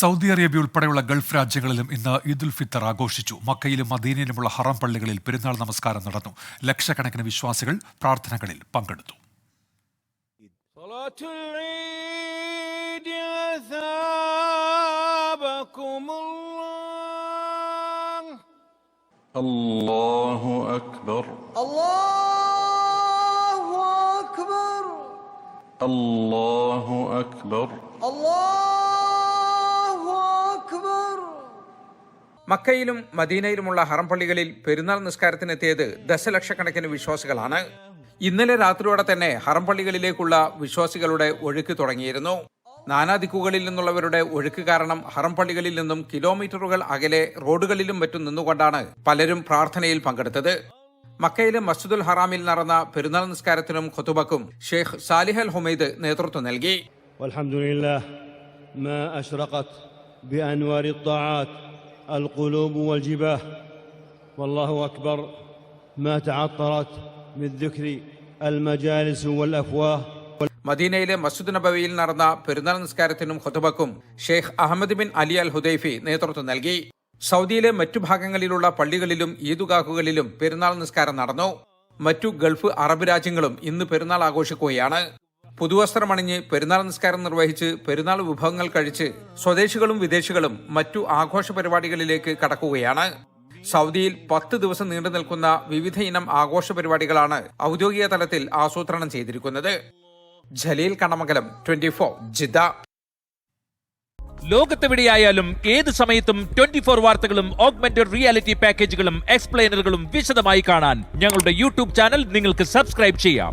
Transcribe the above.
Saudi Arabia ഉൾപ്പെടെയുള്ള Gulf രാജ്യങ്ങളിലും ഇന്ന് ഈദ് ഉൽ ഫിത്തർ ആഘോഷിച്ചു. മക്കയിലും മദീനയിലുമുള്ള ഹറം പള്ളികളിൽ പെരുന്നാൾ നമസ്കാരം നടന്നു. ലക്ഷക്കണക്കിന് വിശ്വാസികൾ പ്രാർത്ഥനകളിൽ പങ്കെടുത്തു. അല്ലാഹു അക്ബർ അല്ലാഹു അക്ബർ അല്ലാഹു അക്ബർ മക്കയിലും മദീനയിലുമുള്ള ഹറം പള്ളികളിൽ പെരുന്നാൾ നിസ്കാരത്തിനെത്തിയത് ദശലക്ഷക്കണക്കിന് വിശ്വാസികളാണ് ഇന്നലെ രാത്രിയോടെ തന്നെ ഹറം പള്ളികളിലേക്കുള്ള വിശ്വാസികളുടെ ഒഴുക്ക് തുടങ്ങിയിരുന്നു നാനാദിക്കുകളിൽ നിന്നുള്ളവരുടെ ഒഴുക്ക് കാരണം ഹറം പള്ളികളിൽ നിന്നും കിലോമീറ്ററുകൾ അകലെ റോഡുകളിലും മറ്റും നിന്നുകൊണ്ടാണ് പലരും പ്രാർത്ഥനയിൽ പങ്കെടുത്തത് മക്കയിലെ മസ്ജിദുൽ ഹറാമിൽ നടന്ന പെരുന്നാൾ നിസ്കാരത്തിനും ഖുതുബക്കും ഷെയ്ഖ് സാലിഹ് അൽ ഹുമൈദ് നേതൃത്വം നൽകി والحمد لله ما اشرقت بانوار الطاعات القلوب والجباه والله اكبر ما تعطرت بالذكر المجالس والافواه മദീനയിലെ മസ്ജിദ് നബവിയിൽ നടന്ന പെരുന്നാൾ നിസ്കാരത്തിനും ഖുതുബക്കും Sheikh Ahmed bin Ali al Hudaifi നേതൃത്വം നൽകി സൗദിയിലെ മറ്റു ഭാഗങ്ങളിലുള്ള പള്ളികളിലും ഈദുഗാഹുകളിലും പെരുന്നാൾ നിസ്കാരം നടന്നു മറ്റു ഗൾഫ് അറബ് രാജ്യങ്ങളും ഇന്ന് പെരുന്നാൾ ആഘോഷിക്കുകയാണ് പുതുവസ്ത്രമണിഞ്ഞ് പെരുന്നാൾ നിസ്കാരം നിർവഹിച്ച് പെരുന്നാൾ വിഭവങ്ങൾ കഴിച്ച് സ്വദേശികളും വിദേശികളും മറ്റു ആഘോഷ പരിപാടികളിലേക്ക് കടക്കുകയാണ്. സൗദിയിൽ പത്ത് ദിവസം നീണ്ടു നിൽക്കുന്ന വിവിധ ഇനം ആഘോഷ പരിപാടികളാണ് ഔദ്യോഗിക തലത്തിൽ ആസൂത്രണം ചെയ്തിരിക്കുന്നത്. ജലീൽ കണമംഗലം ട്വന്റി ഫോർ ലോകത്തെവിടെയായാലും ഏത് സമയത്തും ട്വന്റി ഫോർ വാർത്തകളും ഓഗ്മെന്റഡ് റിയാലിറ്റി പാക്കേജുകളും എക്സ്പ്ലെയിനറുകളും വിശദമായി കാണാൻ ഞങ്ങളുടെ യൂട്യൂബ് ചാനൽ നിങ്ങൾക്ക് സബ്സ്ക്രൈബ് ചെയ്യാം.